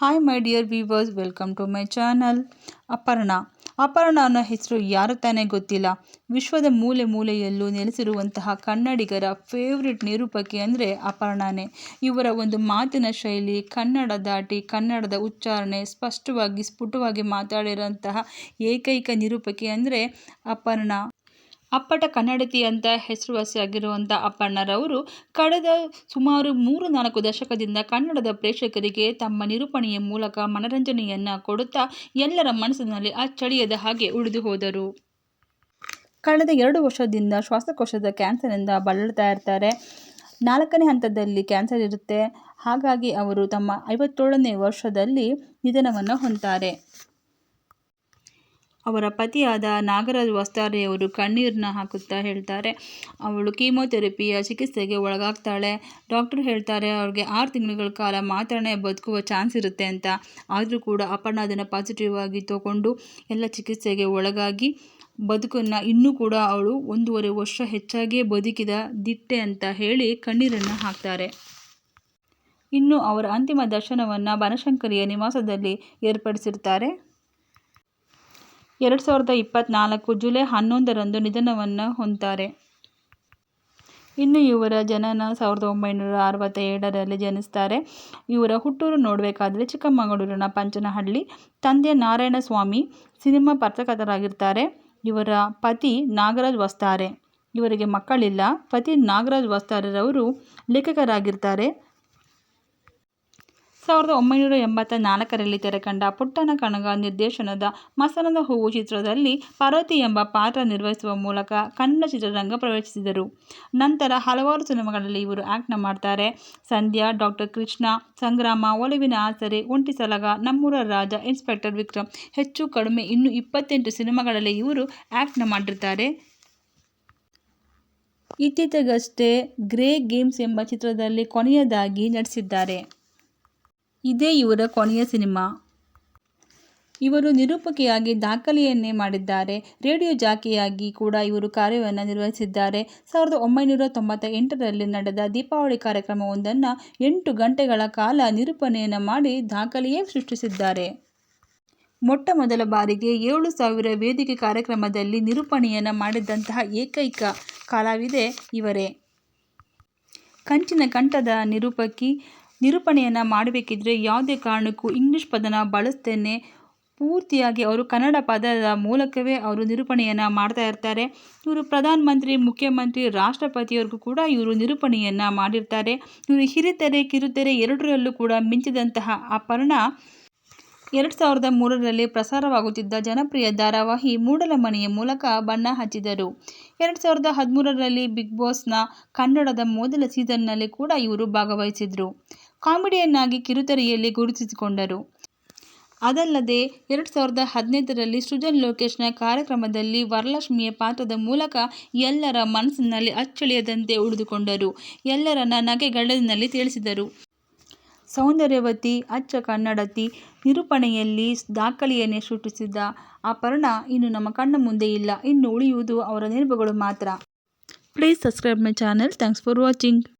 Hi my dear viewers welcome to my channel Aparna. Aparna ಅನ್ನೋ ಹೆಸರು ಯಾರು ತಾನೇ ಗೊತ್ತಿಲ್ಲ. ವಿಶ್ವದ ಮೂಲೆ ಮೂಲೆಯಲ್ಲೂ ನೆಲೆಸಿರುವಂತಹ ಕನ್ನಡಿಗರ ಫೇವ್ರೆಟ್ ನಿರೂಪಕಿ ಅಂದರೆ ಅಪರ್ಣನೇ. ಇವರ ಒಂದು ಮಾತಿನ ಶೈಲಿ, ಕನ್ನಡ ದಾಟಿ ಕನ್ನಡದ ಉಚ್ಚಾರಣೆ, ಸ್ಪಷ್ಟವಾಗಿ, ಸ್ಫುಟವಾಗಿ ಮಾತಾಡಿರೋಂತಹ ಏಕೈಕ ನಿರೂಪಕಿ ಅಂದರೆ ಅಪರ್ಣ. ಅಪ್ಪಟ ಕನ್ನಡತಿ ಅಂತ ಹೆಸರುವಾಸಿಯಾಗಿರುವಂಥ ಅಪ್ಪಣ್ಣರವರು ಕಳೆದ ಸುಮಾರು ಮೂರು ನಾಲ್ಕು ದಶಕದಿಂದ ಕನ್ನಡದ ಪ್ರೇಕ್ಷಕರಿಗೆ ತಮ್ಮ ನಿರೂಪಣೆಯ ಮೂಲಕ ಮನರಂಜನೆಯನ್ನು ಕೊಡುತ್ತಾ ಎಲ್ಲರ ಮನಸ್ಸಿನಲ್ಲಿ ಅಚ್ಚಳಿಯದ ಹಾಗೆ ಉಳಿದು ಹೋದರು. ಕಳೆದ ಎರಡು ವರ್ಷದಿಂದ ಶ್ವಾಸಕೋಶದ ಕ್ಯಾನ್ಸರ್ನಿಂದ ಬಳಲ್ತಾ ಇರ್ತಾರೆ. ನಾಲ್ಕನೇ ಹಂತದಲ್ಲಿ ಕ್ಯಾನ್ಸರ್ ಇರುತ್ತೆ. ಹಾಗಾಗಿ ಅವರು ತಮ್ಮ ಐವತ್ತೇಳನೇ ವರ್ಷದಲ್ಲಿ ನಿಧನವನ್ನು ಹೊಂತಾರೆ ಅವರ ಪತಿಯಾದ ನಾಗರಾಜ್ ವಸ್ತಾರೆಯವರು ಕಣ್ಣೀರನ್ನ ಹಾಕುತ್ತಾ ಹೇಳ್ತಾರೆ, ಅವಳು ಕೀಮೋಥೆರಪಿಯ ಚಿಕಿತ್ಸೆಗೆ ಒಳಗಾಗ್ತಾಳೆ. ಡಾಕ್ಟರ್ ಹೇಳ್ತಾರೆ, ಅವ್ರಿಗೆ ಆರು ತಿಂಗಳ ಕಾಲ ಮಾತ್ರನೇ ಬದುಕುವ ಚಾನ್ಸ್ ಇರುತ್ತೆ ಅಂತ. ಆದರೂ ಕೂಡ ಅಪರ್ಣ ಅದನ್ನು ಪಾಸಿಟಿವ್ ಆಗಿ ತಗೊಂಡು ಎಲ್ಲ ಚಿಕಿತ್ಸೆಗೆ ಒಳಗಾಗಿ ಬದುಕನ್ನು ಇನ್ನೂ ಕೂಡ ಅವಳು ಒಂದೂವರೆ ವರ್ಷ ಹೆಚ್ಚಾಗಿಯೇ ಬದುಕಿದ ದಿಟ್ಟೆ ಅಂತ ಹೇಳಿ ಕಣ್ಣೀರನ್ನು ಹಾಕ್ತಾರೆ. ಇನ್ನು ಅವರ ಅಂತಿಮ ದರ್ಶನವನ್ನು ಬನಶಂಕರಿಯ ನಿವಾಸದಲ್ಲಿ ಏರ್ಪಡಿಸಿರ್ತಾರೆ. ಎರಡು ಸಾವಿರದ ಇಪ್ಪತ್ತ್ನಾಲ್ಕು ಜುಲೈ ಹನ್ನೊಂದರಂದು ನಿಧನವನ್ನು ಹೊಂತಾರೆ ಇನ್ನು ಇವರ ಜನನ ಸಾವಿರದ ಒಂಬೈನೂರ ಅರವತ್ತ ಏಳರಲ್ಲಿ ಜನಿಸ್ತಾರೆ. ಇವರ ಹುಟ್ಟೂರು ನೋಡಬೇಕಾದ್ರೆ ಚಿಕ್ಕಮಗಳೂರಿನ ಪಂಚನಹಳ್ಳಿ. ತಂದೆ ನಾರಾಯಣಸ್ವಾಮಿ ಸಿನಿಮಾ ಪತ್ರಕರ್ತರಾಗಿರ್ತಾರೆ. ಇವರ ಪತಿ ನಾಗರಾಜ್ ವಸ್ತಾರೆ. ಇವರಿಗೆ ಮಕ್ಕಳಿಲ್ಲ. ಪತಿ ನಾಗರಾಜ್ ವಸ್ತಾರೆರವರು ಲೇಖಕರಾಗಿರ್ತಾರೆ. ಸಾವಿರದ ಒಂಬೈನೂರ ಎಂಬತ್ತ ನಾಲ್ಕರಲ್ಲಿ ತೆರೆಕಂಡ ಪುಟ್ಟನ ಕಣಗ ನಿರ್ದೇಶನದ ಮಸನದ ಹೂವು ಚಿತ್ರದಲ್ಲಿ ಪಾರ್ವತಿ ಎಂಬ ಪಾತ್ರ ನಿರ್ವಹಿಸುವ ಮೂಲಕ ಕನ್ನಡ ಚಿತ್ರರಂಗ ಪ್ರವೇಶಿಸಿದರು. ನಂತರ ಹಲವಾರು ಸಿನಿಮಾಗಳಲ್ಲಿ ಇವರು ಆ್ಯಕ್ಟ್ನ ಮಾಡ್ತಾರೆ. ಸಂಧ್ಯಾ, ಡಾಕ್ಟರ್ ಕೃಷ್ಣ, ಸಂಗ್ರಾಮ, ಒಲಿವಿನ ಆಸರೆ, ಒಂಟಿ ಸಲಗ, ನಮ್ಮೂರ ರಾಜ, ಇನ್ಸ್ಪೆಕ್ಟರ್ ವಿಕ್ರಮ್ ಹೆಚ್ಚು ಕಡಿಮೆ ಇನ್ನೂ ಇಪ್ಪತ್ತೆಂಟು ಸಿನಿಮಾಗಳಲ್ಲಿ ಇವರು ಆ್ಯಕ್ಟ್ನ ಮಾಡಿರ್ತಾರೆ. ಇತ್ತೀಚೆಗಷ್ಟೇ ಗ್ರೇ ಗೇಮ್ಸ್ ಎಂಬ ಚಿತ್ರದಲ್ಲಿ ಕೊನೆಯದಾಗಿ ನಟಿಸಿದ್ದಾರೆ. ಇದೇ ಇವರ ಕೊನೆಯ ಸಿನಿಮಾ. ಇವರು ನಿರೂಪಕಿಯಾಗಿ ದಾಖಲೆಯನ್ನೇ ಮಾಡಿದ್ದಾರೆ. ರೇಡಿಯೋ ಜಾಕಿಯಾಗಿ ಕೂಡ ಇವರು ಕಾರ್ಯವನ್ನು ನಿರ್ವಹಿಸಿದ್ದಾರೆ. ಸಾವಿರದ ಒಂಬೈನೂರ ತೊಂಬತ್ತ ಎಂಟರಲ್ಲಿ ನಡೆದ ದೀಪಾವಳಿ ಕಾರ್ಯಕ್ರಮವೊಂದನ್ನು ಎಂಟು ಗಂಟೆಗಳ ಕಾಲ ನಿರೂಪಣೆಯನ್ನು ಮಾಡಿ ದಾಖಲೆಯೇ ಸೃಷ್ಟಿಸಿದ್ದಾರೆ. ಮೊಟ್ಟ ಮೊದಲ ಬಾರಿಗೆ ಏಳು ಸಾವಿರ ವೇದಿಕೆ ಕಾರ್ಯಕ್ರಮದಲ್ಲಿ ನಿರೂಪಣೆಯನ್ನು ಮಾಡಿದ್ದಂತಹ ಏಕೈಕ ಕಲಾವಿದೆ ಇವರೇ. ಕಂಚಿನ ಕಂಠದ ನಿರೂಪಕಿ ನಿರೂಪಣೆಯನ್ನು ಮಾಡಬೇಕಿದ್ರೆ ಯಾವುದೇ ಕಾರಣಕ್ಕೂ ಇಂಗ್ಲೀಷ್ ಪದನ ಬಳಸ್ತೇನೆ. ಪೂರ್ತಿಯಾಗಿ ಅವರು ಕನ್ನಡ ಪದದ ಮೂಲಕವೇ ಅವರು ನಿರೂಪಣೆಯನ್ನು ಮಾಡ್ತಾ ಇರ್ತಾರೆ. ಇವರು ಪ್ರಧಾನಮಂತ್ರಿ ಮುಖ್ಯಮಂತ್ರಿ, ರಾಷ್ಟ್ರಪತಿಯವ್ರಿಗೂ ಕೂಡ ಇವರು ನಿರೂಪಣೆಯನ್ನು ಮಾಡಿರ್ತಾರೆ. ಇವರು ಹಿರಿತೆರೆ, ಕಿರುತೆರೆ ಎರಡರಲ್ಲೂ ಕೂಡ ಮಿಂಚಿದಂತಹ ಅಪರ್ಣ ಎರಡು ಸಾವಿರದ ಮೂರರಲ್ಲಿ ಪ್ರಸಾರವಾಗುತ್ತಿದ್ದ ಜನಪ್ರಿಯ ಧಾರಾವಾಹಿ ಮೂಡಲಮನೆಯ ಮೂಲಕ ಬಣ್ಣ ಹಚ್ಚಿದರು. ಎರಡು ಸಾವಿರದ ಹದಿಮೂರರಲ್ಲಿ ಬಿಗ್ ಬಾಸ್ನ ಕನ್ನಡದ ಮೊದಲ ಸೀಸನ್ನಲ್ಲಿ ಕೂಡ ಇವರು ಭಾಗವಹಿಸಿದರು. ಕಾಮಿಡಿಯನ್ನಾಗಿ ಕಿರುತೆರೆಯಲ್ಲಿ ಗುರುತಿಸಿಕೊಂಡರು. ಅದಲ್ಲದೆ, ಎರಡು ಸಾವಿರದ ಹದಿನೈದರಲ್ಲಿ ಸೃಜನ್ ಲೋಕೇಶ್ನ ಕಾರ್ಯಕ್ರಮದಲ್ಲಿ ವರಲಕ್ಷ್ಮಿಯ ಪಾತ್ರದ ಮೂಲಕ ಎಲ್ಲರ ಮನಸ್ಸಿನಲ್ಲಿ ಅಚ್ಚಳಿಯದಂತೆ ಉಳಿದುಕೊಂಡರು. ಎಲ್ಲರನ್ನ ನಗೆಗಡಲಿನಲ್ಲಿ ತಿಳಿಸಿದರು. ಸೌಂದರ್ಯವತಿ, ಅಚ್ಚ ಕನ್ನಡತಿ, ನಿರೂಪಣೆಯಲ್ಲಿ ದಾಖಲೆಯನ್ನೇ ಸೃಷ್ಟಿಸಿದ ಅಪರ್ಣ ಇನ್ನು ನಮ್ಮ ಕಣ್ಣ ಮುಂದೆ ಇಲ್ಲ. ಇನ್ನು ಉಳಿಯುವುದು ಅವರ ನೆನಪುಗಳು ಮಾತ್ರ. Please subscribe my channel thanks for watching